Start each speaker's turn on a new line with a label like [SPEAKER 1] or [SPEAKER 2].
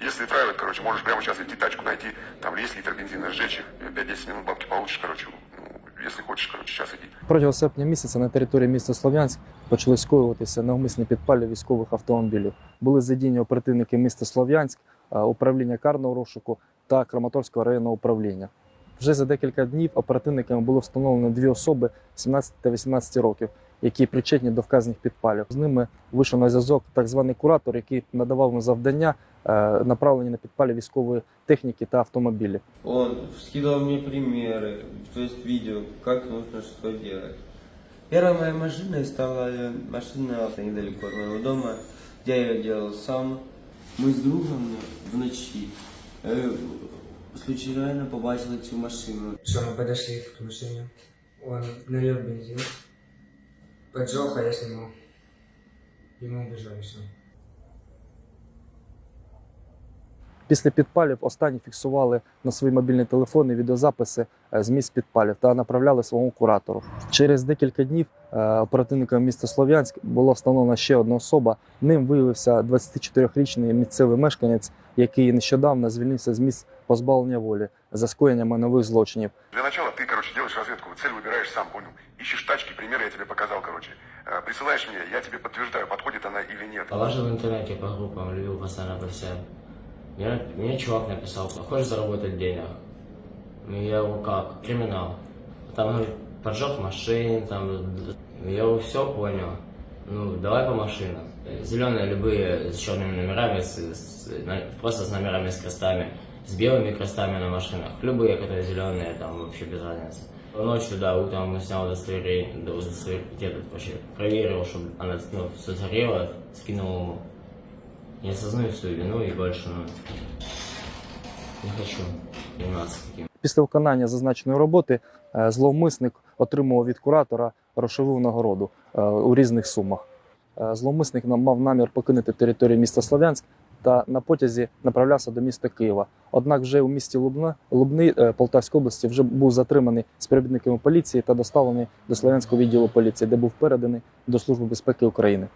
[SPEAKER 1] Если устраивает, короче, можешь прямо сейчас идти тачку найти, там есть литр бензина, сжечь их, 5-10 минут бабки получишь, короче, ну, если хочешь, короче, сейчас иди.
[SPEAKER 2] Протягом серпня місяця на території міста Слов'янськ почали скоюватися навмисні підпалі військових автомобілів. Були задіяні оперативники міста Слов'янськ, е, управління карного розшуку та Краматорського районного управління. Вже за декілька днів оперативниками було встановлено дві особи 17 та 18 років, які причетні до вказаних підпалів. З ними вийшов на зв'язок так званий куратор, який надавав їм завдання, е, направлені на підпалі військової техніки та автомобілів.
[SPEAKER 3] Он скидывал мне примеры, то есть видео, как нужно что делать. Первая моя машина стала э, машина недалеко от моего дома, я ее делал сам. Мы с другом в ночи э, случайно побачили цю машину.
[SPEAKER 4] Что мы подошли к машине, он налил бензин, поджег, а я снимал. И мы убежали.
[SPEAKER 2] Після підпалів останні фіксували на свої мобільні телефони відеозаписи е, з місць підпалів та направляли своєму куратору. Через декілька днів е, міста Слов'янськ було встановлена ще одна особа. Ним виявився 24-річний місцевий мешканець, який нещодавно звільнився з місць позбавлення волі за скоєннями нових злочинів.
[SPEAKER 1] Для начала ты, короче, делаешь разведку, цель выбираешь сам, понял? Ищешь тачки, примеры я тебе показал, короче. Э, Присылаешь мне, я тебе подтверждаю, подходит она или нет.
[SPEAKER 5] Положил в интернете по группам, любил постоянно по всем. Мне, мне чувак написал, хочешь заработать денег? Ну, Я его как? Криминал. Там говорит, поджег машин, там, я его все понял. Ну, давай по машинам. Зеленые любые с черными номерами, с- с- на- просто с номерами с крестами, с белыми крестами на машинах. Любые, которые зеленые, там вообще без разницы. Ночью, да, утром мы снял удостоверение, да, удостоверение, где тут вообще, проверил, чтобы она ну, все сгорело, скинул ему. Я осознаю свою вину и больше ну, не хочу заниматься таким.
[SPEAKER 2] Після виконання зазначеної роботи е, зловмисник отримував від куратора грошову нагороду е, у різних сумах. Е, Зловмисник нам- мав намір покинути територію міста Слов'янськ та на потязі направлявся до міста Києва. Однак вже у місті Лубна, Лубни е, Полтавської області вже був затриманий співробітниками поліції та доставлений до Слов'янського відділу поліції, де був переданий до Служби безпеки України.